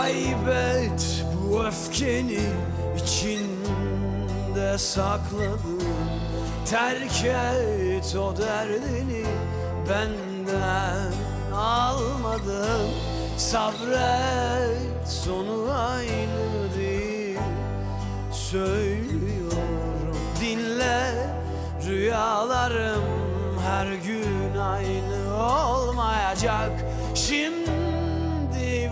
Kaybet bu öfkeni içinde sakladın Terk et o derdini benden almadın. Sabret sonu aynı değil. Söylüyorum dinle Rüyalarım her gün aynı olmayacak. Şimdi